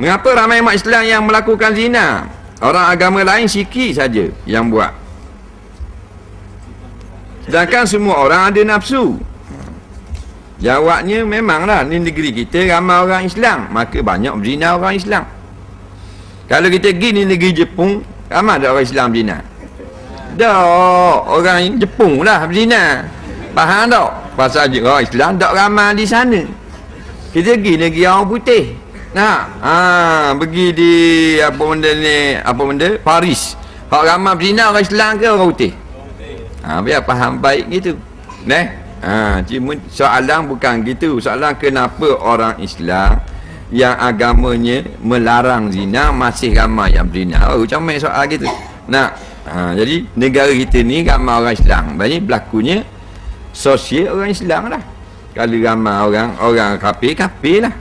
Mengapa ramai umat Islam yang melakukan zina? Orang agama lain sikit saja yang buat. Sedangkan semua orang ada nafsu. Jawabnya memanglah ni negeri kita ramai orang Islam, maka banyak berzina orang Islam. Kalau kita pergi ni negeri Jepun, ramai ada orang Islam berzina. Dah orang Jepun lah berzina. Faham tak? Pasal orang Islam tak ramai di sana. Kita pergi negeri orang putih. Nah, ha, pergi di apa benda ni, apa benda? Paris. Hak ramai berzina orang Islam ke orang putih? Ha, biar faham baik gitu. Neh. Ha, cuma soalan bukan gitu. Soalan kenapa orang Islam yang agamanya melarang zina masih ramai yang berzina. Oh, macam mana soal gitu? Nah, ha, jadi negara kita ni ramai orang Islam. Banyak berlakunya sosial orang Islam lah. Kalau ramai orang orang kafir, kafir lah.